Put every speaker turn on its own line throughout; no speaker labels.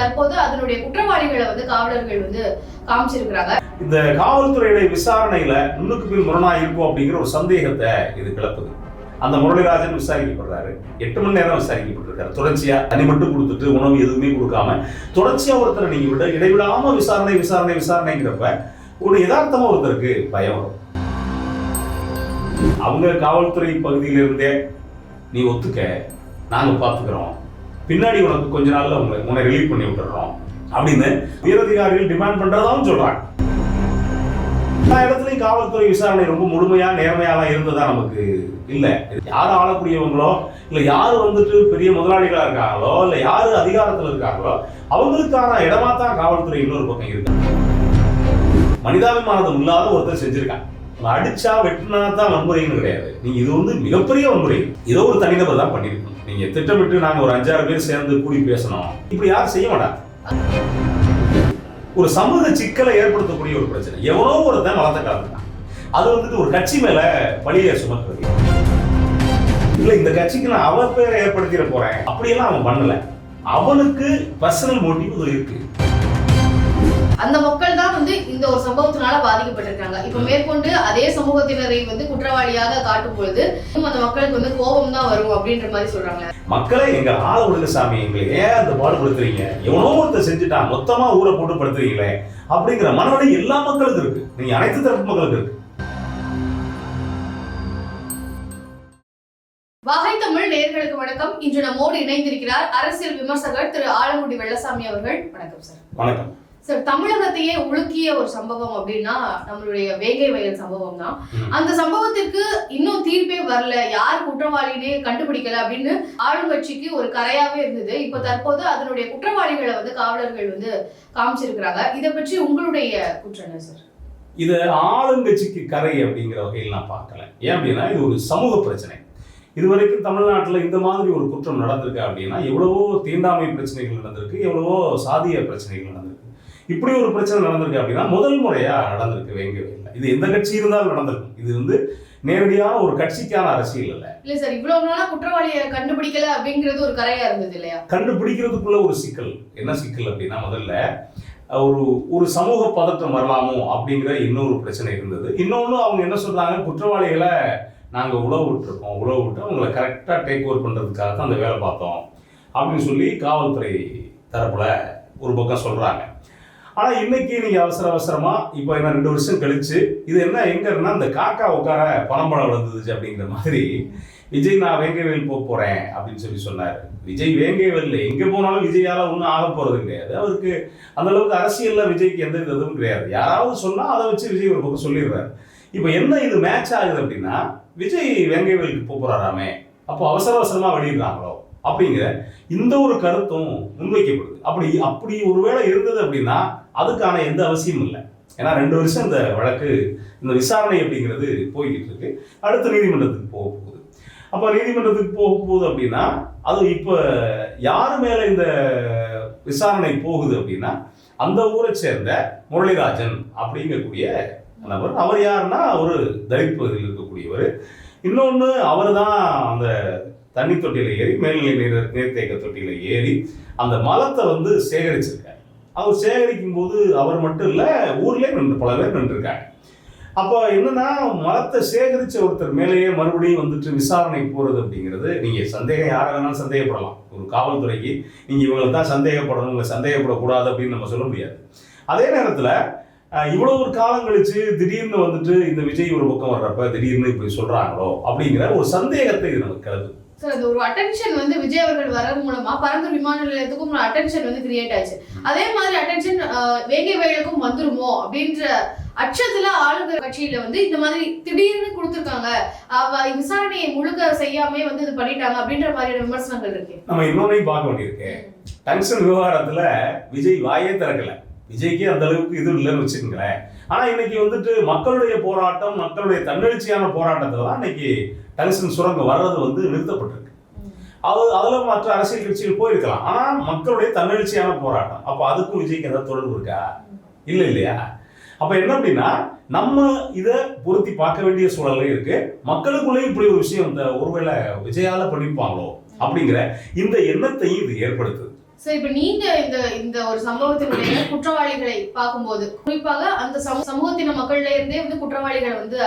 தற்போது அதனுடைய குற்றவாளிகளை வந்து காவலர்கள் வந்து காமிச்சிருக்கிறாங்க.
இந்த காவல்துறையுடைய விசாரணையில முன்னுக்கு பின் முரணா இருக்கும் அப்படிங்கிற ஒரு சந்தேகத்தை இது கிளப்புது. அந்த முரளிராஜன் விசாரிக்கப்படுறாரு. எட்டு மணி நேரம் விசாரிக்கப்பட்டிருக்காரு. தொடர்ச்சியா தனி மட்டும் கொடுத்துட்டு உணவு எதுவுமே கொடுக்காம தொடர்ச்சியா ஒருத்தரை நீங்க விட இடைவிடாம விசாரணை விசாரணை விசாரணைங்கிறப்ப ஒரு யதார்த்தமா ஒருத்தருக்கு பயம் வரும். அவங்க காவல்துறை பகுதியிலிருந்தே நீ ஒத்துக்க. நாங்க பாத்துக்கிறோம் பின்னாடி உனக்கு கொஞ்ச நாள்ல உங்களை உன்னை ரிலீவ் பண்ணி விட்டுறோம் அப்படின்னு உயரதிகாரிகள் டிமாண்ட் பண்றதாவும் சொல்றாங்க. எல்லா இடத்துலயும் காவல்துறை விசாரணை ரொம்ப முழுமையா நேர்மையாலாம் இருந்ததா நமக்கு இல்ல. யார் ஆளக்கூடியவங்களோ இல்ல யார் வந்துட்டு பெரிய முதலாளிகளா இருக்காங்களோ இல்ல யாரு அதிகாரத்துல இருக்காங்களோ அவங்களுக்கான இடமா தான் காவல்துறை இன்னொரு பக்கம் இருக்கு. மனிதாபிமானம் இல்லாத ஒருத்தர் செஞ்சிருக்காங்க. அடிச்சா வெட்டினா தான் வன்முறைன்னு கிடையாது. நீங்க இது வந்து மிகப்பெரிய வன்முறை. ஏதோ ஒரு தனிநபர் தான் பண்ணியிருக்கணும். நீங்க திட்டமிட்டு நாங்க ஒரு அஞ்சாறு பேர் சேர்ந்து கூடி பேசணும். இப்படி யாரும் செய்ய மாட்டாங்க. ஒரு சமூக சிக்கலை ஏற்படுத்தக்கூடிய ஒரு பிரச்சனை. எவனோ ஒருத்தன் வளர்த்த கலந்துட்டான் அது வந்துட்டு ஒரு கட்சி மேல பழிய சுமத்துறது இல்ல இந்த கட்சிக்கு நான் அவ பேரை ஏற்படுத்திட போறேன். அப்படியெல்லாம் அவன் பண்ணல. அவனுக்கு பர்சனல் மோட்டிவ் இருக்கு.
அந்த மக்கள் தான் வந்து இந்த ஒரு சம்பவத்தினால பாதிக்கப்பட்டிருக்காங்க. இப்ப மேற்கொண்டு அதே சமூகத்தினரை வந்து குற்றவாளியாக காட்டும் பொழுது அந்த மக்களுக்கு வந்து கோபம் தான் வரும் அப்படின்ற மாதிரி சொல்றாங்க.
மக்களை எங்க ஆள விடுங்க சாமி. எங்களை ஏன் அந்த பாடுபடுத்துறீங்க? எவனோ ஒருத்தர் செஞ்சுட்டான். மொத்தமா ஊரை போட்டு படுத்துறீங்களே. அப்படிங்கிற மனநிலை எல்லா மக்களுக்கும் இருக்கு. நீங்க அனைத்து தரப்பு மக்களுக்கு இருக்கு.
வகை தமிழ் நேயர்களுக்கு வணக்கம். இன்று நம்மோடு இணைந்திருக்கிறார் அரசியல் விமர்சகர் திரு ஆலங்குடி வெள்ளசாமி அவர்கள். வணக்கம் சார்.
வணக்கம்.
சார் தமிழகத்தையே உலுக்கிய ஒரு சம்பவம் அப்படின்னா நம்மளுடைய வேங்கை வயல் சம்பவம் தான். அந்த சம்பவத்திற்கு இன்னும் தீர்ப்பே வரல. யார் குற்றவாளினே கண்டுபிடிக்கல அப்படின்னு ஆளுங்கட்சிக்கு ஒரு கரையாவே இருந்தது. இப்ப தற்போது அதனுடைய குற்றவாளிகளை வந்து காவலர்கள் வந்து காமிச்சிருக்கிறாங்க. இதை பற்றி உங்களுடைய குற்றம் என்ன சார்?
இது ஆளுங்கட்சிக்கு கரை அப்படிங்கிற வகையில் நான் பார்க்கல. ஏன் அப்படின்னா இது ஒரு சமூக பிரச்சனை. இதுவரைக்கும் தமிழ்நாட்டில் இந்த மாதிரி ஒரு குற்றம் நடந்திருக்கு அப்படின்னா எவ்வளவோ தீண்டாமை பிரச்சனைகள் நடந்திருக்கு எவ்வளவோ சாதிய பிரச்சனைகள் நடந்திருக்கு. இப்படி ஒரு பிரச்சனை நடந்திருக்கு அப்படின்னா முதல் முறையா நடந்திருக்கு வேங்கவே இல்லை இது எந்த கட்சி இருந்தாலும் நடந்திருக்கும் இது வந்து நேரடியான ஒரு கட்சிக்கான அரசியல் இல்லை
இல்ல சார் இவ்வளவு நாளா குற்றவாளியை கண்டுபிடிக்கல அப்படிங்கிறது ஒரு கரையா இருந்தது இல்லையா?
கண்டுபிடிக்கிறதுக்குள்ள ஒரு சிக்கல். என்ன சிக்கல் அப்படின்னா முதல்ல ஒரு ஒரு சமூக பதற்றம் வரலாமோ அப்படிங்கிற இன்னொரு பிரச்சனை இருந்தது. இன்னொன்று அவங்க என்ன சொல்றாங்க? குற்றவாளிகளை நாங்கள் உழவு விட்டுருக்கோம். உழவு விட்டு அவங்களை கரெக்டாக டேக் ஓவர் பண்ணுறதுக்காக தான் அந்த வேலை பார்த்தோம் அப்படின்னு சொல்லி காவல்துறை தரப்புல ஒரு பக்கம் சொல்றாங்க. ஆனால் இன்னைக்கு நீங்கள் அவசர அவசரமா இப்போ என்ன ரெண்டு வருஷம் கழிச்சு இது என்ன எங்கன்னா இந்த காக்கா உட்கார பழம்பழம் விழுந்துச்சு அப்படிங்கிற மாதிரி விஜய் நான் வேங்கைவேல் போக போறேன் அப்படின்னு சொல்லி சொன்னார். விஜய் வேங்கைவேல் எங்க போனாலும் விஜயால ஒன்றும் ஆக போறது கிடையாது. அவருக்கு அந்த அளவுக்கு அரசியல்ல விஜய்க்கு எந்த இதுவும் கிடையாது. யாராவது சொன்னா அதை வச்சு விஜய் ஒரு பக்கம் சொல்லிடுறாரு. இப்போ என்ன இது மேட்ச் ஆகுது அப்படின்னா விஜய் வேங்கைவேலுக்கு போக போறாராமே அப்போ அவசர அவசரமா வெளியிடுறாங்களோ அப்படிங்கிற இந்த ஒரு கருத்தும் முன்வைக்கப்படுது. அப்படி அப்படி ஒருவேளை இருந்தது அப்படின்னா அதுக்கான எந்த அவசியமும் இல்லை. ஏன்னா ரெண்டு வருஷம் இந்த வழக்கு இந்த விசாரணை அப்படிங்கிறது போய்கிட்டு இருக்கு அடுத்த நீதிமன்றத்துக்கு போக போகுது. அப்போ நீதிமன்றத்துக்கு போக போகுது அப்படின்னா அது இப்போ யார் மேலே இந்த விசாரணை போகுது அப்படின்னா அந்த ஊரை சேர்ந்த முரளிராஜன் அப்படிங்கக்கூடிய நபர். அவர் யாருன்னா ஒரு தலித் பகுதியில் இருக்கக்கூடியவர். இன்னொன்று அவர் தான் அந்த தண்ணி தொட்டியில் ஏறி மேல்நிலை நீர் நீர்த்தேக்க தொட்டியில் ஏறி அந்த மலத்தை வந்து சேகரிச்சிருக்காரு. அவர் சேகரிக்கும் போது அவர் மட்டும் இல்லை ஊர்லேயே நின்று பல பேர் நின்றுருக்காங்க. அப்போ என்னன்னா மரத்தை சேகரிச்ச ஒருத்தர் மேலேயே மறுபடியும் வந்துட்டு விசாரணை போறது அப்படிங்கிறது நீங்க சந்தேகம் யாரை வேணாலும் சந்தேகப்படலாம். ஒரு காவல்துறைக்கு நீங்க இவங்களை தான் சந்தேகப்படணும் இல்லை சந்தேகப்படக்கூடாது அப்படின்னு நம்ம சொல்ல முடியாது. அதே நேரத்துல இவ்வளோ இவ்வளவு ஒரு காலம் கழிச்சு திடீர்னு வந்துட்டு இந்த விஜய் ஒரு பக்கம் வர்றப்ப திடீர்னு இப்படி சொல்றாங்களோ அப்படிங்கிற ஒரு சந்தேகத்தை இது நமக்கு கிளம்புது.
சார் அந்த ஒரு அட்டென்ஷன் வந்து விஜய் அவர்கள் வர்றது மூலமா பரந்தூர் விமான நிலையத்துக்கும் ஒரு அட்டென்ஷன் வந்து கிரியேட் ஆச்சு. அதே மாதிரி அட்டென்ஷன் வேங்கை வயலுக்கும் வந்துருமோ அப்படின்ற அச்சத்துல ஆளுநர் கட்சியில வந்து இந்த மாதிரி திடீர்னு கொடுத்துருக்காங்க. அவ விசாரணையை முழுக்க செய்யாமே வந்து இது பண்ணிட்டாங்க அப்படின்ற மாதிரியான விமர்சனங்கள் இருக்கு.
நம்ம இன்னொன்னையும் பார்க்க வேண்டியிருக்கு. டங்ஷன் விவகாரத்துல விஜய் வாயே திறக்கல. விஜய்க்கு அந்த அளவுக்கு இது இல்லைன்னு வச்சுக்கோங்களேன். ஆனா இன்னைக்கு வந்துட்டு மக்களுடைய போராட்டம் மக்களுடைய தன்னெழுச்சியான போராட்டத்துல தான் இன்னைக்கு டங்ஷன் சுரங்கம் வர்றது வந்து நிறுத்தப்பட்டிருக்கு. அது அதுல மற்ற அரசியல் கட்சிகள் போயிருக்கலாம். ஆனால் மக்களுடைய தன்னெழுச்சியான போராட்டம். அப்ப அதுக்கும் விஜய்க்கு ஏதாவது தொடர்பு இருக்கா? இல்லை இல்லையா? அப்ப என்ன அப்படின்னா நம்ம இதை பொருத்தி பார்க்க வேண்டிய சூழல்ல இருக்கு. மக்களுக்குள்ளேயும் இப்படி ஒரு விஷயம் இந்த ஒருவேளை விஜயால பண்ணிருப்பாங்களோ அப்படிங்கிற இந்த எண்ணத்தையும் இது ஏற்படுத்துது.
சரி இப்ப நீங்க இந்த இந்த ஒரு சம்பவத்தினுடைய குற்றவாளிகளை பார்க்கும்போது குறிப்பாக அந்த சமூகத்தின மக்கள்ல இருந்தே வந்து குற்றவாளிகளை வந்து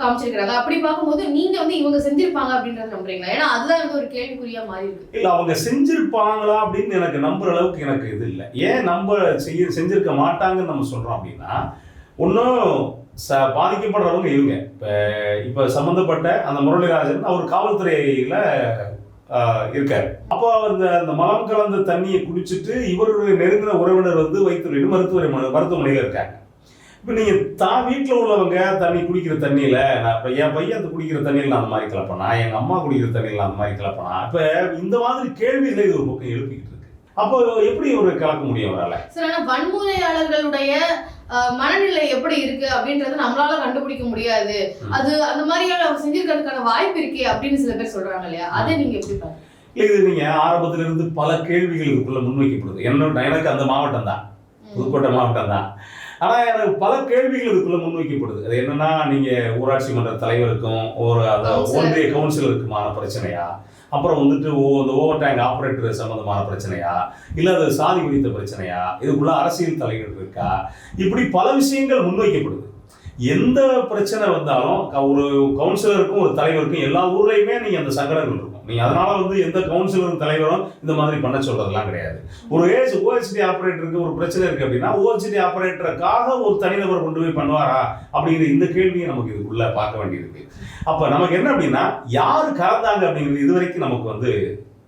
காமிச்சிருக்கிறாங்க. அப்படி பார்க்கும்போது நீங்க வந்து இவங்க செஞ்சிருப்பாங்க அப்படின்றத நம்புறீங்களா? ஏன்னா அதுதான் வந்து ஒரு கேள்விக்குறியா மாறி இருக்கு.
இல்ல அவங்க செஞ்சிருப்பாங்களா அப்படின்னு எனக்கு நம்புற அளவுக்கு எனக்கு இது இல்லை. ஏன் நம்ம செய்ய செஞ்சிருக்க மாட்டாங்கன்னு நம்ம சொல்றோம் அப்படின்னா ஒன்றும் ச பாதிக்கப்படுறவங்க இவங்க. இப்போ இப்போ சம்மந்தப்பட்ட அந்த முரளிராஜன் அவர் காவல்துறையில இருக்கார். அப்போ அந்த அந்த மலம் கலந்த தண்ணியை குடிச்சிட்டு இவருடைய நெருங்கின உறவினர் வந்து வைத்துறையிட்டு மருத்துவரை மருத்துவமனையில் இருக்காங்க. இப்போ நீங்க தான் வீட்டில் உள்ளவங்க தண்ணி குடிக்கிற தண்ணியில நான் இப்போ என் பையன் அந்த குடிக்கிற தண்ணியில் நான் அந்த மாதிரி கலப்பனா. எங்க அம்மா குடிக்கிற தண்ணியில் அந்த மாதிரி கலப்பனா. இப்போ இந்த மாதிரி கேள்விகளை இது ஒரு பக்கம் எழுப்பிக்கிட்டு இருக்கு. அப்போ எப்படி ஒரு கலக்க முடியும் அவரால்?
சரி ஆனா வன்முறையாளர்களுடைய மனநிலை எப்படி இருக்கு அப்படின்றத நம்மளால கண்டுபிடிக்க முடியாது. அது அந்த மாதிரியான அவர் செஞ்சிருக்கிறதுக்கான வாய்ப்பு இருக்கே அப்படின்னு சில பேர் சொல்றாங்க இல்லையா? அதை நீங்க எப்படி பாருங்க
இது நீங்க ஆரம்பத்துல இருந்து பல கேள்விகள் இதுக்குள்ள முன்வைக்கப்படுது. என்னோட எனக்கு அந்த மாவட்டம் தான். புதுக்கோட்டை மாவட்டம் தான். ஆனா எனக்கு பல கேள்விகள் இதுக்குள்ள முன்வைக்கப்படுது. அது என்னன்னா நீங்க ஊராட்சி மன்ற தலைவருக்கும் ஒரு அந்த
Councillor.
ஒன்றிய கவுன்சிலருக்குமான பிரச்சனையா? அப்புறம் வந்துட்டு ஓ இந்த ஓவர் டேங்க் ஆபரேட்டர் சம்பந்தமான பிரச்சனையா? இல்ல அது சாதி குறித்த பிரச்சனையா? இதுக்குள்ள அரசியல் தலைவர் இருக்கா? இப்படி பல விஷயங்கள் முன்வைக்கப்படுது. எந்த பிரச்சனை வந்தாலும் ஒரு கவுன்சிலருக்கும் ஒரு தலைவருக்கும் எல்லா ஊர்லயுமே நீங்க அந்த சங்கடங்கள் இருக்கும். நீங்க அதனால வந்து எந்த கவுன்சிலரும் தலைவரும் இந்த மாதிரி பண்ண சொல்றதெல்லாம் கிடையாது. ஒரு ஏஜ் ஓஹெச்டி ஆபரேட்டருக்கு ஒரு பிரச்சனை இருக்கு அப்படின்னா ஓஹெச்டி ஆபரேட்டருக்காக ஒரு தனிநபர் கொண்டு போய் பண்ணுவாரா? அப்படிங்கிற இந்த கேள்வியை நமக்கு இதுக்குள்ள பார்க்க வேண்டியிருக்கு. அப்ப நமக்கு என்ன அப்படின்னா யாரு கலந்தாங்க அப்படிங்கிறது இது வரைக்கும் நமக்கு வந்து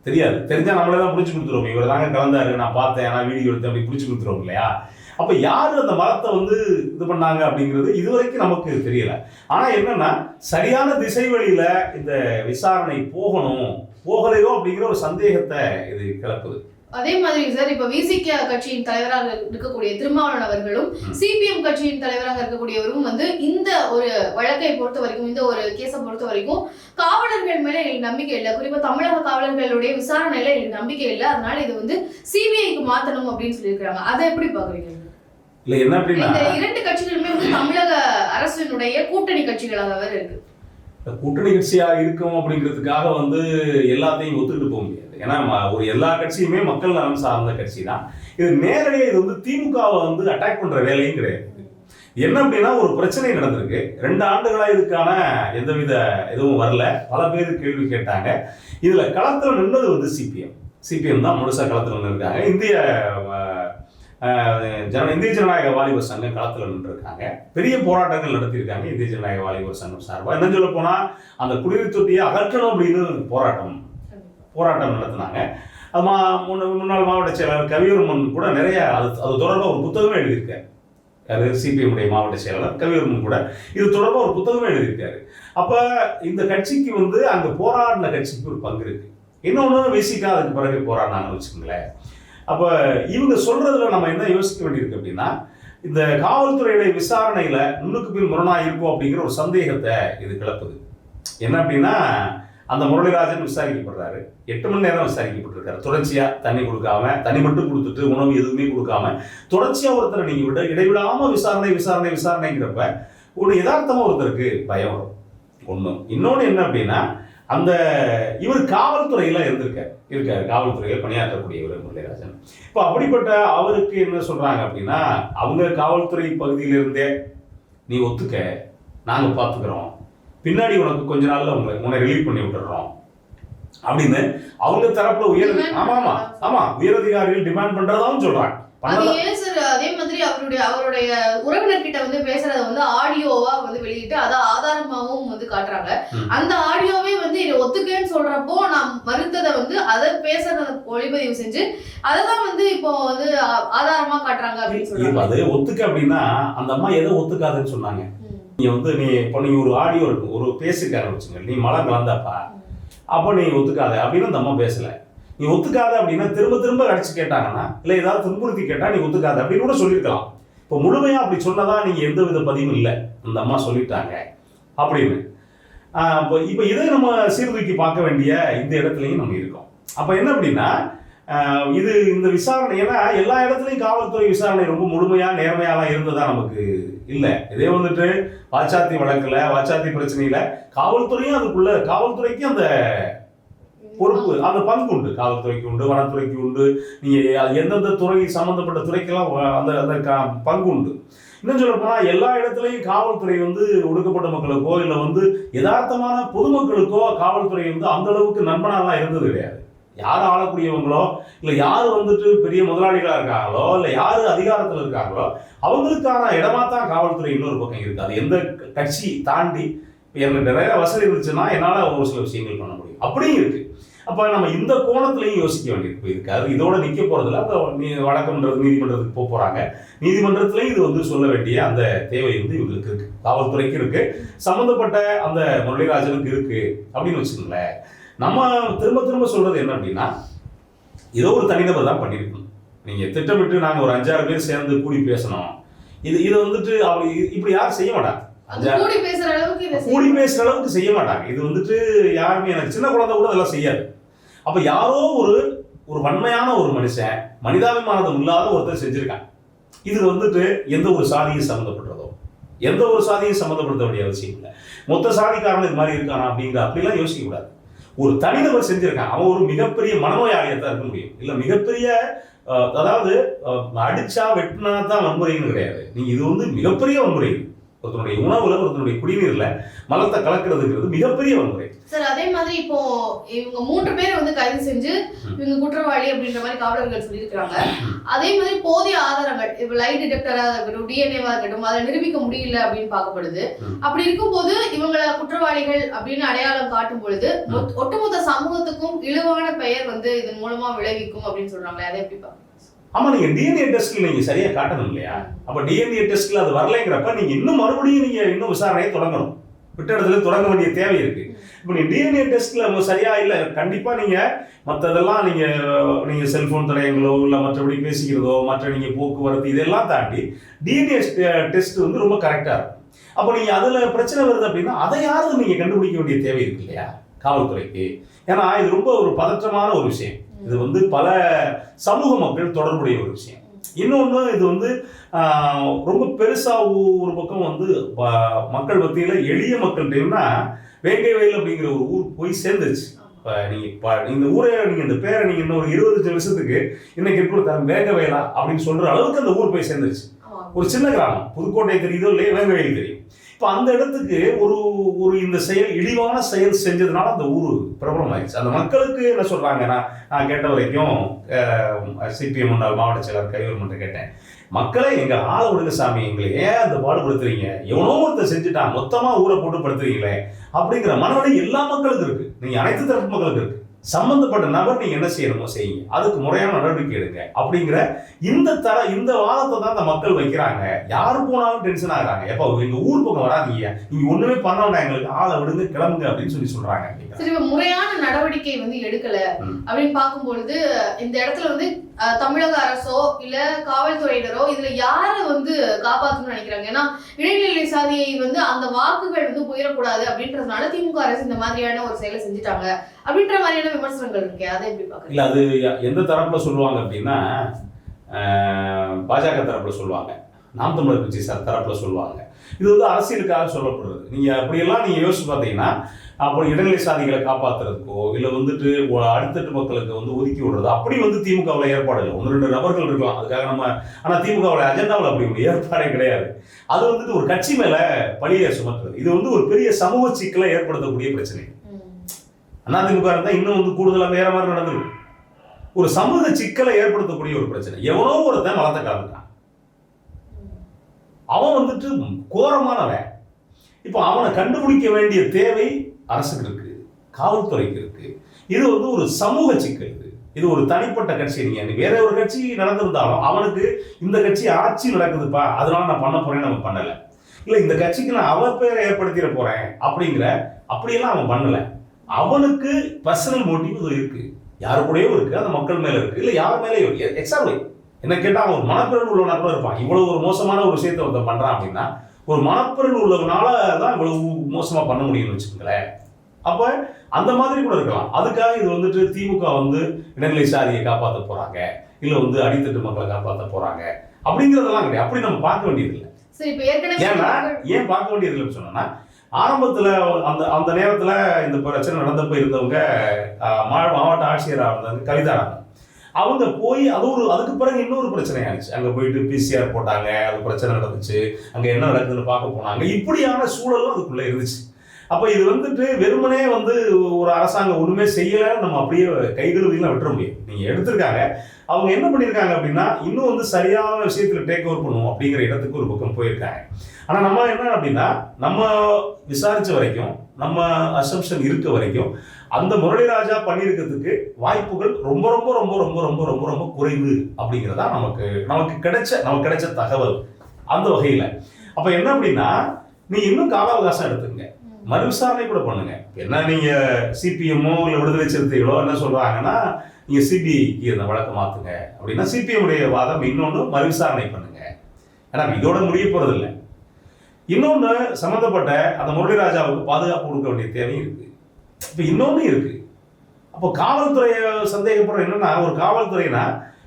தெரியாது. தெரிஞ்சா நம்மளே தான் பிடிச்சி கொடுத்துருவோம். இவர் தாங்க கலந்தாரு நான் பார்த்தேன் நான் வீடியோ எடுத்தேன் அப்படி பிடிச்சி கொடுத்துருவோம் இல்லையா? அப்ப யாரு அந்த மரத்தை வந்து இது பண்ணாங்க அப்படிங்கிறது இதுவரைக்கும் நமக்கு தெரியல. ஆனா என்னன்னா சரியான திசை வழியில இந்த விசாரணை போகணும் போகலையோ அப்படிங்கிற ஒரு சந்தேகத்தை இது கிளப்புது.
அதே மாதிரி சார் இப்ப விசிக கட்சியின் தலைவராக இருக்கக்கூடிய திருமாவளவன் அவர்களும். சிபிஎம் கட்சியின் தலைவராக இருக்கக்கூடியவரும் வந்து இந்த ஒரு வழக்கை பொறுத்த வரைக்கும் இந்த ஒரு கேஸை பொறுத்த வரைக்கும் காவலர்கள் மேல எங்களுக்கு நம்பிக்கை இல்லை. குறிப்பா தமிழக காவலர்களுடைய விசாரணையில எங்களுக்கு நம்பிக்கை இல்லை. அதனால இது வந்து சிபிஐக்கு மாத்தணும் அப்படின்னு சொல்லியிருக்காங்க அதை எப்படி பாக்குறீங்க
இல்ல என்ன அப்படின்னா
இந்த இரண்டு கட்சிகளுமே வந்து தமிழக அரசினுடைய கூட்டணி கட்சிகளாக வேற இருக்கு.
கூட்டணி கட்சியா இருக்கும் அப்படிங்கிறதுக்காக வந்து எல்லாத்தையும் ஒத்துக்கிட்டு போக முடியாது. ஏன்னா ஒரு எல்லா கட்சியுமே மக்கள் நலன் சார்ந்த கட்சி தான் இது நேரடியாக இது வந்து திமுகவை வந்து அட்டாக் பண்ணுற வேலையும் கிடையாது. என்ன அப்படின்னா ஒரு பிரச்சனை நடந்திருக்கு. ரெண்டு ஆண்டுகளா இதுக்கான எந்தவித எதுவும் வரல. பல பேர் கேள்வி கேட்டாங்க. இதுல களத்துல நின்றது வந்து சிபிஎம். சிபிஎம் தான் முழுசா களத்துல நின்றுருக்காங்க இந்திய ஜன இந்திய ஜனநாயக வாலிபர் சங்கம் களத்தில் நின்றுருக்காங்க பெரிய போராட்டங்கள் நடத்தியிருக்காங்க இந்திய ஜனநாயக வாலிபர் சங்கம் சார்பாக என்ன சொல்ல போனால் அந்த குடிநீர் தொட்டியை அகற்றணும் அப்படின்னு போராட்டம் போராட்டம் நடத்தினாங்க. அது மா முன்ன- முன்னாள் மாவட்ட செயலாளர் கவியூர்மன் கூட நிறைய அது அது தொடர்பாக ஒரு புத்தகமே எழுதியிருக்காரு. அது சிபிஎம் உடைய மாவட்ட செயலாளர் கவியூர்மன் கூட. இது தொடர்பாக ஒரு புத்தகமே எழுதியிருக்காரு. அப்போ இந்த கட்சிக்கு வந்து அங்கே போராடின கட்சிக்கு ஒரு பங்கு இருக்கு. இன்னொன்று விசிக்கா அதுக்கு பிறகு போராடினாங்கன்னு வச்சுக்கோங்களேன். அப்போ இவங்க சொல்றதுல நம்ம என்ன யோசிக்க வேண்டியிருக்கு அப்படின்னா இந்த காவல்துறையுடைய விசாரணையில் முன்னுக்கு பின் முரணா இருக்கும் அப்படிங்கிற ஒரு சந்தேகத்தை இது கிளப்புது. என்ன அப்படின்னா அந்த முரளிராஜன் விசாரிக்கப்படுறாரு. எட்டு மணி நேரம் விசாரிக்கப்பட்டிருக்காரு. தொடர்ச்சியா தண்ணி கொடுக்காம தண்ணி மட்டும் கொடுத்துட்டு உணவு எதுவுமே கொடுக்காம தொடர்ச்சியா ஒருத்தரை நீங்க விட இடைவிடாம விசாரணை விசாரணை விசாரணைங்கிறப்ப ஒரு யதார்த்தமா ஒருத்தருக்கு பயம் வரும். ஒன்றும் இன்னொன்று என்ன அப்படின்னா அந்த இவர் காவல்துறையெல்லாம் இருந்திருக்காரு. இருக்காரு. காவல்துறையில் பணியாற்றக்கூடியவர் முரளிராஜன். இப்போ அப்படிப்பட்ட அவருக்கு என்ன சொல்றாங்க அப்படின்னா அவங்க காவல்துறை பகுதியிலிருந்தே நீ ஒத்துக்க. நாங்கள் பார்த்துக்கிறோம் பின்னாடி உனக்கு கொஞ்ச நாள்ல உங்களை உன்னை ரிலீவ் பண்ணி விட்டுறோம் அப்படின்னு அவங்க தரப்புல உயர் ஆமா ஆமா ஆமா. உயரதிகாரிகள் டிமாண்ட் பண்றதாவும் சொல்றாங்க.
அது
பண்ணதா
ஏன் சார் அதே மாதிரி அவருடைய அவருடைய உறவினர் கிட்ட வந்து பேசுறத வந்து ஆடியோவா வந்து வெளியிட்டு அதை ஆதாரமாவும் வந்து காட்டுறாங்க. அந்த ஆடியோவே வந்து ஒத்துக்கேன்னு சொல்றப்போ நான் மறுத்ததை வந்து அதை பேசுறத ஒளிப்பதிவு செஞ்சு அதை தான் வந்து இப்போ வந்து ஆதாரமா காட்டுறாங்க அப்படின்னு சொல்றாங்க.
அது ஒத்துக்க அப்படின்னா அந்த அம்மா எதை ஒத்துக்காதுன்னு சொன்னாங்க. நீ வந்து நீ இப்போ நீ ஒரு ஆடியோ இருக்கும் ஒரு பேசிக்க ஆரம்பிச்சுங்க நீ மழை கலந்தாப்பா. அப்போ நீ ஒத்துக்காத அப்படின்னு அந்த அம்மா பேசலை. நீ ஒத்துக்காத அப்படின்னா திரும்ப திரும்ப அடிச்சு கேட்டாங்கன்னா இல்லை ஏதாவது துன்புறுத்தி கேட்டால் நீ ஒத்துக்காத அப்படின்னு கூட சொல்லியிருக்கலாம் இப்போ முழுமையாக அப்படி சொன்னதான் நீங்கள் எந்த வித பதிவும் இல்லை. அந்த அம்மா சொல்லிட்டாங்க. அப்படின்னு. இப்போ இப்போ இதை நம்ம சீர்தூக்கி பார்க்க வேண்டிய இந்த இடத்துலையும் நம்ம இருக்கோம். அப்போ என்ன அப்படின்னா இது இந்த விசாரணை ஏன்னா எல்லா இடத்துலையும் காவல்துறை விசாரணை ரொம்ப முழுமையா நேர்மையாலாம் இருந்ததா நமக்கு இல்லை. இதே வந்துட்டு வாச்சாத்தி வழக்கில் வாச்சாத்தி பிரச்சனையில காவல்துறையும் அதுக்குள்ள காவல்துறைக்கும் அந்த பொறுப்பு அந்த பங்கு உண்டு. காவல்துறைக்கு உண்டு வனத்துறைக்கு உண்டு. நீங்க எந்தெந்த துறை சம்பந்தப்பட்ட துறைக்கெல்லாம் அந்த அந்த பங்கு உண்டு. இன்னும் சொல்ல போனா எல்லா இடத்துலையும் காவல்துறை வந்து ஒடுக்கப்பட்ட மக்களுக்கோ இல்லை வந்து யதார்த்தமான பொதுமக்களுக்கோ காவல்துறை வந்து அந்த அளவுக்கு நண்பனாலாம் இருந்தது கிடையாது. யார் ஆளக்கூடியவங்களோ இல்லை யார் வந்துட்டு பெரிய முதலாளிகளாக இருக்காங்களோ இல்லை யார் அதிகாரத்தில் இருக்காங்களோ அவங்களுக்கான இடமா தான் காவல்துறை இன்னொரு பக்கம் இருக்குது அது எந்த கட்சி தாண்டி இப்போ எனக்கு நிறைய வசதி இருந்துச்சுன்னா என்னால் ஒரு சில விஷயங்கள் பண்ண முடியும். அப்படியும் இருக்கு. அப்போ நம்ம இந்த கோணத்துலையும் யோசிக்க வேண்டியிருக்கு போயிருக்காரு அது இதோட நிற்க போறதில்ல. அந்த நீ வழக்கம்ன்றது நீதிமன்றத்துக்கு போக போகிறாங்க நீதிமன்றத்திலையும் இது வந்து சொல்ல வேண்டிய அந்த தேவை வந்து இவங்களுக்கு இருக்குது காவல்துறைக்கு இருக்குது சம்மந்தப்பட்ட அந்த முரளிராஜனுக்கு இருக்குது அப்படின்னு வச்சுக்கோங்களேன். நம்ம திரும்ப திரும்ப சொல்றது என்ன அப்படின்னா ஏதோ ஒரு தனிநபர் தான் பண்ணியிருக்கணும் நீங்க திட்டமிட்டு நாங்க ஒரு அஞ்சாறு பேர் சேர்ந்து கூடி பேசணும். இது இது வந்துட்டு அவங்க இப்படி யாரும் செய்ய மாட்டாங்க.
கூடி பேசுற அளவுக்கு
செய்ய மாட்டாங்க. இது வந்துட்டு யாருமே எனக்கு சின்ன குழந்தை கூட அதெல்லாம் செய்யாது. அப்ப யாரோ ஒரு ஒரு வன்மையான ஒரு மனுஷன் மனிதாபிமானதம் இல்லாத ஒருத்தர் செஞ்சிருக்காங்க. இது வந்துட்டு எந்த ஒரு சாதியும் சம்மந்தப்படுறதோ எந்த ஒரு சாதியும் சம்மந்தப்படுத்த வேண்டிய அவசியம் இல்லை. மொத்த சாதிக்காரன் இது மாதிரி இருக்கானா அப்படிங்கிற அப்படிலாம் யோசிக்க கூடாது. ஒரு தனிநபர் செஞ்சிருக்கான் அவன் ஒரு மிகப்பெரிய மனநோயாளியா தான் இருக்க முடியும். இல்ல மிகப்பெரிய அதாவது அடிச்சா வெட்டினா தான் வன்முறைன்னு கிடையாது. நீங்க இது வந்து மிகப்பெரிய வன்முறை. ஒருத்தனுடைய உணவுல ஒருத்தனுடைய குடிநீர்ல மலத்தை கலக்கிறதுங்கிறது மிகப்பெரிய வன்முறை.
சார் அதே மாதிரி இப்போ இவங்க மூன்று பேரை வந்து கைது செஞ்சு இவங்க குற்றவாளி அப்படின்ற மாதிரி காவலர்கள் சொல்லியிருக்காங்க அதே மாதிரி போதிய ஆதாரங்கள் இப்போ லைட் டிடெக்டரா இருக்கட்டும் டிஎன்ஏவா இருக்கட்டும் அதை நிரூபிக்க முடியல அப்படின்னு பார்க்கப்படுது. அப்படி இருக்கும்போது இவங்கள குற்றவாளிகள் அப்படின்னு அடையாளம் காட்டும் பொழுது மொத்த- ஒட்டுமொத்த சமூகத்துக்கும் இழிவான பெயர் வந்து இதன் மூலமா விளைவிக்கும் அப்படின்னு சொல்றாங்களே அதை எப்படி பார்க்கணும்
ஆமாம் நீங்கள் டிஎன்ஏ டெஸ்ட்டில் நீங்கள் சரியாக காட்டணும் இல்லையா? அப்போ டிஎன்ஏ டெஸ்ட்டில் அது வரலைங்கிறப்ப நீங்கள் இன்னும் மறுபடியும் நீங்கள் இன்னும் விசாரணையை தொடங்கணும். விட்ட இடத்துல தொடங்க வேண்டிய தேவை இருக்கு. இப்போ நீங்கள் டிஎன்ஏ டெஸ்ட்டில் அவங்க சரியா இல்லை கண்டிப்பாக நீங்கள் மற்றதெல்லாம் நீங்கள் நீங்கள் செல்ஃபோன் தடயங்களோ இல்லை மற்றபடி பேசிக்கிறதோ மற்ற நீங்கள் போக்குவரத்து இதெல்லாம் தாண்டி டிஎன்ஏ டெஸ்ட் வந்து ரொம்ப கரெக்டாக இருக்கும். அப்போ நீங்கள் அதில் பிரச்சனை வருது அப்படின்னா அதை யாரும் நீங்கள் கண்டுபிடிக்க வேண்டிய தேவை இருக்கு இல்லையா? காவல்துறைக்கு. ஏன்னா இது ரொம்ப ஒரு பதற்றமான ஒரு விஷயம். இது வந்து பல சமூக மக்கள் தொடர்புடைய ஒரு விஷயம். இன்னொன்று இது வந்து ரொம்ப பெருசாக ஒரு பக்கம் வந்து மக்கள் மத்தியில் எளிய மக்கள்கிட்டயும்னா வேங்கை வயல் அப்படிங்கிற ஒரு ஊர் போய் சேர்ந்துருச்சு. இப்போ நீங்கள் இப்போ இந்த ஊரை நீங்கள் இந்த பேரை நீங்கள் இன்னும் ஒரு இருபத்தஞ்சு வருஷத்துக்கு இன்னைக்கு இருக்கிற தரம் வேங்க வயலா அப்படின்னு சொல்கிற அளவுக்கு அந்த ஊர் போய் சேர்ந்துருச்சு. ஒரு சின்ன கிராமம். புதுக்கோட்டை தெரியுதோ இல்லையா வேங்கவயல் தெரியும். இப்போ அந்த இடத்துக்கு ஒரு ஒரு இந்த செயல் இழிவான செயல் செஞ்சதுனால அந்த ஊர் பிரபலம் ஆயிடுச்சு அந்த மக்களுக்கு என்ன சொல்கிறாங்கன்னா நான் நான் கேட்ட வரைக்கும் சிபிஎம் முன்னாள் மாவட்ட செயலர் மட்டும் கேட்டேன். மக்களே எங்கள் ஆள விடுங்க சாமி எங்களை ஏன் அந்த பாடுபடுத்துறீங்க? எவனோ ஒருத்தர் செஞ்சுட்டான் மொத்தமாக ஊரை போட்டு படுத்துறீங்களே அப்படிங்கிற மனநிலை எல்லா மக்களுக்கும் இருக்குது நீங்கள் அனைத்து தரப்பு மக்களுக்கு இருக்குது சம்பந்தப்பட்ட நபர் நீங்க என்ன செய்யணுமோ செய்யுங்க. அதுக்கு முறையான நடவடிக்கை எடுங்க. அப்படிங்கிற இந்த தர இந்த வாதத்தை தான் அந்த மக்கள் வைக்கிறாங்க. யாரு போனாலும் டென்ஷன் ஆகுறாங்க எப்போ எங்க ஊர் பக்கம் வராதீங்க. நீங்க ஒண்ணுமே பண்ண வேண்டாம் எங்களுக்கு ஆளை விடுங்க கிளம்புங்க அப்படின்னு சொல்லி சொல்றாங்க.
சரி முறையான நடவடிக்கை வந்து எடுக்கல. அப்படின்னு பார்க்கும்பொழுது இந்த இடத்துல வந்து தமிழக அரசோ இல்ல காவல்துறையினரோ இதுல யார வந்து காப்பாத்தணும்னு நினைக்கிறாங்க? ஏன்னா இடைநிலை சாதியை வந்து அந்த வாக்குகள் வந்து போயிடக்கூடாது அப்படின்றதுனால திமுக அரசு இந்த மாதிரியான ஒரு செயலை செஞ்சுட்டாங்க. அப்படின்ற மாதிரியான விமர்சனங்கள் இருக்கு அதை எப்படி பாக்குறீங்க
இல்ல அது எந்த தரப்புல சொல்லுவாங்க அப்படின்னா பாஜக தரப்புல சொல்லுவாங்க. நாம் தமிழர் கட்சி சார் தரப்புல சொல்லுவாங்க. இது வந்து அரசியலுக்காக சொல்லப்படுறது. நீங்க அப்படியெல்லாம் நீங்க யோசிச்சு பார்த்தீங்கன்னா அப்போ இடைநிலை சாதிகளை காப்பாத்துறதுக்கோ இல்லை வந்துட்டு அடுத்தட்டு மக்களுக்கு வந்து ஒதுக்கி விடுறது அப்படி வந்து திமுகவில் ஏற்பாடு இல்லை. ஒன்று ரெண்டு நபர்கள் இருக்கலாம். அதுக்காக நம்ம ஆனால் திமுகவில் அஜெண்டாவில் அப்படி ஒரு ஏற்பாடே கிடையாது. அது வந்துட்டு ஒரு கட்சி மேல பழியை சுமத்துறது. இது வந்து ஒரு பெரிய சமூக சிக்கலை ஏற்படுத்தக்கூடிய பிரச்சனை. அதிமுக இருந்தா இன்னும் வந்து கூடுதலா வேற மாதிரி நடந்திருக்கும் ஒரு சமூக சிக்கலை ஏற்படுத்தக்கூடிய ஒரு பிரச்சனை. எவனோ ஒருத்தன் மலத்தை கலந்துட்டான் அவன் வந்துட்டு கோரமானவன். இப்போ அவனை கண்டுபிடிக்க வேண்டிய தேவை அரசுக்கு இருக்கு காவல்துறைக்கு இருக்கு. இது வந்து ஒரு சமூக சிக்கல் இது. இது ஒரு தனிப்பட்ட கட்சி. நீங்க வேற ஒரு கட்சி நடந்திருந்தாலும் அவனுக்கு இந்த கட்சி ஆட்சி நடக்குதுப்பா அதனால நான் பண்ண போறேன்னு நம்ம பண்ணல. இல்ல இந்த கட்சிக்கு நான் அவ பேரை ஏற்படுத்திட போறேன் அப்படிங்கிற அப்படியெல்லாம் அவன் பண்ணல. அவனுக்கு பர்சனல் மோட்டிவ் இது இருக்கு. யாரு கூடயோ இருக்கு அந்த மக்கள் மேல இருக்கு. இல்ல யார் மேலேயும் எக்ஸாம்பிள் என்ன கேட்டா அவன் ஒரு மனப்பிறன் உள்ளவனா கூட இருப்பான். இவ்வளவு ஒரு மோசமான ஒரு விஷயத்தை ஒருத்தன் பண்றான் அப்படின்னா ஒரு மனப்பிறன் உள்ளவனால தான் இவ்வளவு மோசமா பண்ண முடியும்னு வச்சுக்கோங்களேன். அப்ப அந்த மாதிரி கூட இருக்கலாம். அதுக்காக இது வந்துட்டு திமுக வந்து இடைநிலை சாதியை காப்பாத்த போறாங்க. இல்ல வந்து அடித்தட்டு மக்களை காப்பாத்த போறாங்க. அப்படிங்கறதெல்லாம் கிடையாது. அப்படி நம்ம பார்க்க வேண்டியது இல்லை
சரி இப்ப ஏற்கனவே
ஏன்னா ஏன் பார்க்க வேண்டியது இல்லைன்னு சொன்னா ஆரம்பத்துல அந்த அந்த நேரத்துல இந்த பிரச்சனை நடந்தப்ப இருந்தவங்க ஆஹ், மா- ஆட்சியராக இருந்தாங்க கவிதாராமன் அவங்க போய் அது ஒரு அதுக்கு பிறகு இன்னொரு பிரச்சனை ஆயிடுச்சு. அங்கே போயிட்டு பிசிஆர் போட்டாங்க அது பிரச்சனை நடந்துச்சு. அங்கே என்ன நடக்குதுன்னு பார்க்க போனாங்க. இப்படியான சூழலும் அதுக்குள்ளே இருந்துச்சு. அப்போ இது வந்துட்டு வெறுமனே வந்து ஒரு அரசாங்கம் ஒன்றுமே செய்யலை நம்ம அப்படியே கைகழுவிலாம் விட்டுற முடியும் நீங்கள் எடுத்திருக்காங்க. அவங்க என்ன பண்ணியிருக்காங்க அப்படின்னா இன்னும் வந்து சரியான விஷயத்தில் டேக் ஓவர் பண்ணுவோம் அப்படிங்கிற இடத்துக்கு ஒரு பக்கம் போயிருக்காங்க. ஆனால் நம்ம என்ன அப்படின்னா நம்ம விசாரித்த வரைக்கும் நம்ம அசம்ஷன் இருக்க வரைக்கும் அந்த முரளிராஜா பண்ணியிருக்கிறதுக்கு வாய்ப்புகள் ரொம்ப ரொம்ப ரொம்ப ரொம்ப ரொம்ப ரொம்ப ரொம்ப குறைவு அப்படிங்கிறதா நமக்கு நமக்கு கிடைச்ச நமக்கு கிடைச்ச தகவல் அந்த வகையில். அப்போ என்ன அப்படின்னா நீ இன்னும் கால அவகாசம் எடுத்துங்க மறு விசாரணை கூட பண்ணுங்க. என்ன நீங்க சிபிஎம்மோ இல்ல விடுதலை சிறுத்தைகளோ என்ன சொல்றாங்கன்னா நீங்க சிபிஐக்கு அந்த வழக்கை மாத்துங்க. அப்படின்னா சிபிஎம் உடைய வாதம் இன்னொன்று மறு விசாரணை பண்ணுங்க. ஏன்னா இதோட முடிய போறது இல்லை. இன்னொன்று சம்மந்தப்பட்ட அந்த முரளிராஜாவுக்கு பாதுகாப்பு கொடுக்க வேண்டிய தேவையும் இருக்கு. இப்போ இன்னொன்று இருக்கு. அப்போ காவல்துறையை சந்தேகப்படுற என்னன்னா ஒரு காவல்துறைனா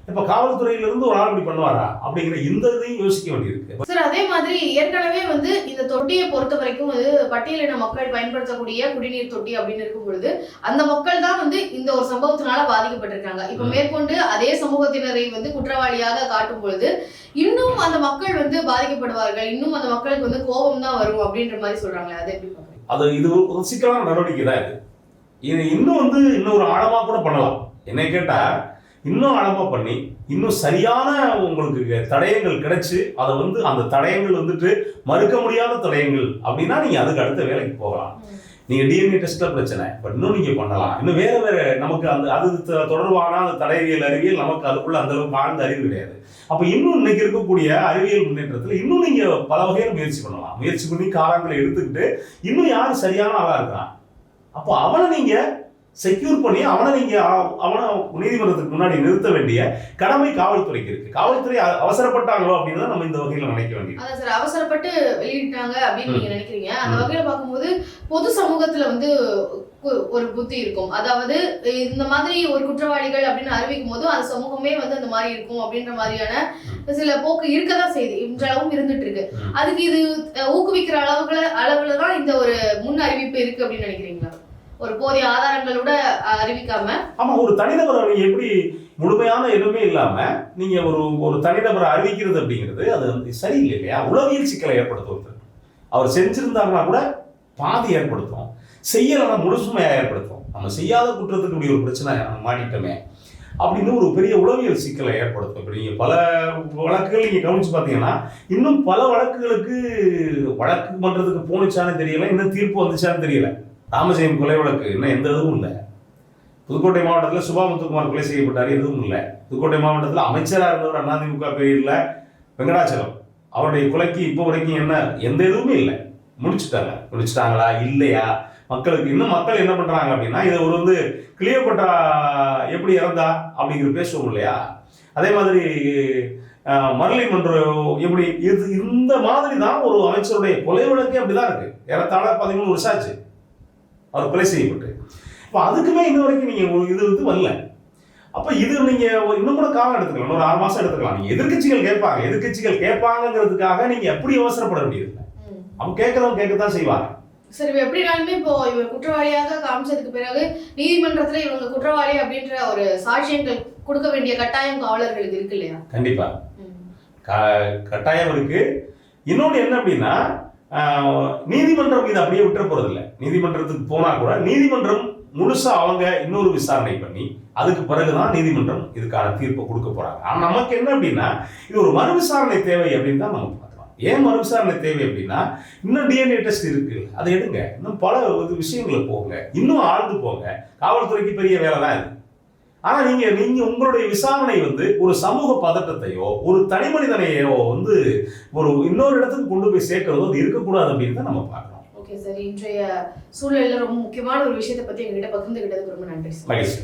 இப்போ காவல்துறையிலிருந்து ஒரு ஆள் இப்படி பண்ணுவாரா? அப்படிங்கிற இந்த இதையும் யோசிக்க வேண்டியிருக்கு.
சார் அதே மாதிரி ஏற்கனவே வந்து இந்த தொட்டியை பொறுத்த வரைக்கும் வந்து பட்டியலின மக்கள் பயன்படுத்தக்கூடிய குடிநீர் தொட்டி அப்படின்னு இருக்கும் பொழுது அந்த மக்கள் தான் வந்து இந்த ஒரு சம்பவத்தினால பாதிக்கப்பட்டிருக்காங்க. இப்ப. மேற்கொண்டு அதே சமூகத்தினரை வந்து குற்றவாளியாக காட்டும் பொழுது இன்னும் அந்த மக்கள் வந்து பாதிக்கப்படுவார்கள் இன்னும் அந்த மக்களுக்கு வந்து கோபம் தான் வரும் அப்படின்ற மாதிரி சொல்றாங்களே அதை எப்படி
அது இது ஒரு சிக்கலான நடவடிக்கை தான் இது இன்னும் வந்து இன்னொரு ஆழமா கூட பண்ணலாம். என்னை கேட்டா இன்னும் ஆழமா பண்ணி இன்னும் சரியான உங்களுக்கு தடயங்கள் கிடைச்சி அதை வந்து அந்த தடயங்கள் வந்துட்டு மறுக்க முடியாத தடயங்கள் அப்படின்னா நீங்கள் அதுக்கு அடுத்த வேலைக்கு போகலாம். நீங்கள் டிஎன்ஏ டெஸ்ட்டில் பிரச்சனை பட் இன்னும் நீங்கள் பண்ணலாம். இன்னும் வேறு வேறு நமக்கு அந்த அது தொடர்பான அந்த தடயவியல் அறிவியல் நமக்கு அதுக்குள்ள அந்த அளவுக்கு ஆழ்ந்த அறிவு கிடையாது. அப்போ இன்னும் இன்னைக்கு இருக்கக்கூடிய அறிவியல் முன்னேற்றத்தில் இன்னும் நீங்கள் பல வகையில் முயற்சி பண்ணலாம். முயற்சி பண்ணி காலங்களை எடுத்துக்கிட்டு இன்னும் யார் சரியான ஆளாக இருக்கிறான் அப்போ அவனை நீங்கள் செக்யூர் பண்ணி அவனை நீங்க அவனை நீதிமன்றத்துக்கு முன்னாடி நிறுத்த வேண்டிய கடமை காவல்துறைக்கு இருக்கு. காவல்துறை அவசரப்பட்டாங்களோ அப்படின்னு நம்ம இந்த வகையில நினைக்க வேண்டியது.
அதான் சார் அவசரப்பட்டு வெளியிட்டாங்க அப்படின்னு. நீங்க நினைக்கிறீங்க. அந்த. வகையில பார்க்கும்போது பொது சமூகத்துல வந்து ஒரு புத்தி இருக்கும். அதாவது இந்த மாதிரி ஒரு குற்றவாளிகள் அப்படின்னு அறிவிக்கும் போது அந்த சமூகமே வந்து அந்த மாதிரி இருக்கும் அப்படின்ற மாதிரியான சில போக்கு இருக்கதான் செய்யுது. இன்றளவும் இருந்துட்டு இருக்கு. அதுக்கு இது ஊக்குவிக்கிற அளவுல அளவுல தான் இந்த ஒரு முன் அறிவிப்பு இருக்கு அப்படின்னு நினைக்கிறீங்களா? ஒரு போதிய ஆதாரங்களோட அறிவிக்காம.
ஆமா ஒரு தனிநபரை எப்படி முழுமையான எதுவுமே இல்லாம நீங்க ஒரு ஒரு தனிநபரை அறிவிக்கிறது அப்படிங்கிறது அது வந்து சரியில்லை இல்லையா? உளவியல் சிக்கலை ஏற்படுத்துவது. அவர் செஞ்சிருந்தாருன்னா கூட பாதி ஏற்படுத்தும். செய்யலைன்னா முழுசுமையா ஏற்படுத்தும். நம்ம செய்யாத குற்றத்துக்கு ஒரு பிரச்சனை நம்ம மாட்டிட்டோமே. அப்படின்னு ஒரு பெரிய உளவியல் சிக்கலை ஏற்படுத்தும். இப்போ நீங்கள் பல வழக்குகள் நீங்கள் கவனிச்சு பார்த்தீங்கன்னா இன்னும் பல வழக்குகளுக்கு வழக்கு பண்ணுறதுக்கு போணுச்சான்னு தெரியல இன்னும் தீர்ப்பு வந்துச்சான்னு தெரியல. ராமஜெயம் கொலை வழக்கு இன்னும் எந்த இதுவும் இல்லை. புதுக்கோட்டை மாவட்டத்தில் சுபா முத்துக்குமார் கொலை செய்யப்பட்டார் எதுவும் இல்லை. புதுக்கோட்டை மாவட்டத்தில் அமைச்சராக இருந்தவர் அதிமுக பேரில் வெங்கடாச்சலம். அவருடைய கொலைக்கு இப்போ வரைக்கும் என்ன எந்த இதுவுமே இல்லை. முடிச்சுட்டாங்க. முடிச்சுட்டாங்களா? இல்லையா? மக்களுக்கு இன்னும் மக்கள் என்ன பண்ணுறாங்க அப்படின்னா இதை ஒரு வந்து கிளியோபட்ரா எப்படி இறந்தா அப்படிங்கிற பேசுவோம் இல்லையா? அதே மாதிரி மரளி மன்றோ எப்படி இது இந்த மாதிரி தான் ஒரு அமைச்சருடைய கொலை வழக்கே அப்படிதான் இருக்கு. ஏறத்தாழ பதிமூணு வருஷம் ஆச்சு. அவர் கொலை செய்யப்பட்டு. இப்போ அதுக்குமே இன்ன வரைக்கும் நீங்க ஒரு இது வந்து வரல. அப்ப இது நீங்க ஒரு- இன்னும் கூட காலம் எடுத்துக்கலாம். ஒரு ஆறு மாசம் எடுத்துக்கலாம். நீங்க எதிர்க்கட்சிகள் கேட்பாங்க. எதிர்க்கட்சிகள் கேட்பாங்கிறதுக்காக நீங்க எப்படி அவசரப்பட வேண்டியது அவங்க கேட்கறவங்க கேட்கத்தான் செய்வாங்க.
சரி எப்படினாலுமே இப்போ இவர் குற்றவாளியாக காமிச்சதுக்கு பிறகு நீதிமன்றத்துல இவங்க குற்றவாளி அப்படின்ற ஒரு சாட்சியங்கள் கொடுக்க வேண்டிய கட்டாயம் காவலர்களுக்கு இருக்கு இல்லையா?
கண்டிப்பா. கட்டாயம் இருக்கு. இன்னொன்று என்ன அப்படின்னா நீதிமன்றம் இது அப்படியே விட்டுற போறதில்ல. நீதிமன்றத்துக்கு போனா கூட நீதிமன்றம் முழுசா அவங்க இன்னொரு விசாரணை பண்ணி அதுக்கு பிறகுதான் நீதிமன்றம் இதுக்கான தீர்ப்பை கொடுக்க போறாங்க. ஆனா நமக்கு என்ன அப்படின்னா இது ஒரு மறு விசாரணை தேவை அப்படின்னு தான் நம்ம பார்க்கலாம் ஏன் மறு விசாரணை தேவை அப்படின்னா இன்னும் டிஎன்ஏ டெஸ்ட் இருக்கு. அதை எடுங்க. இன்னும் பல விஷயங்களை போங்க. இன்னும் ஆழ்ந்து போங்க. காவல்துறைக்கு பெரிய வேலை தான் இது. ஆனா நீங்க நீங்க உங்களுடைய விசாரணை வந்து ஒரு சமூக பதட்டத்தையோ ஒரு தனி மனிதனையோ வந்து ஒரு இன்னொரு இடத்துக்கு கொண்டு போய் சேர்க்கறதோ அது இருக்கக்கூடாது அப்படின்னு தான் நம்ம பார்க்கறோம்.
ஓகே சார் இன்றைய சூழல்ல ரொம்ப முக்கியமான ஒரு விஷயத்தை பத்தி எங்ககிட்ட பகிர்ந்துகிட்டதுக்கு ரொம்ப நன்றி சார்
மகிழ்ச்சி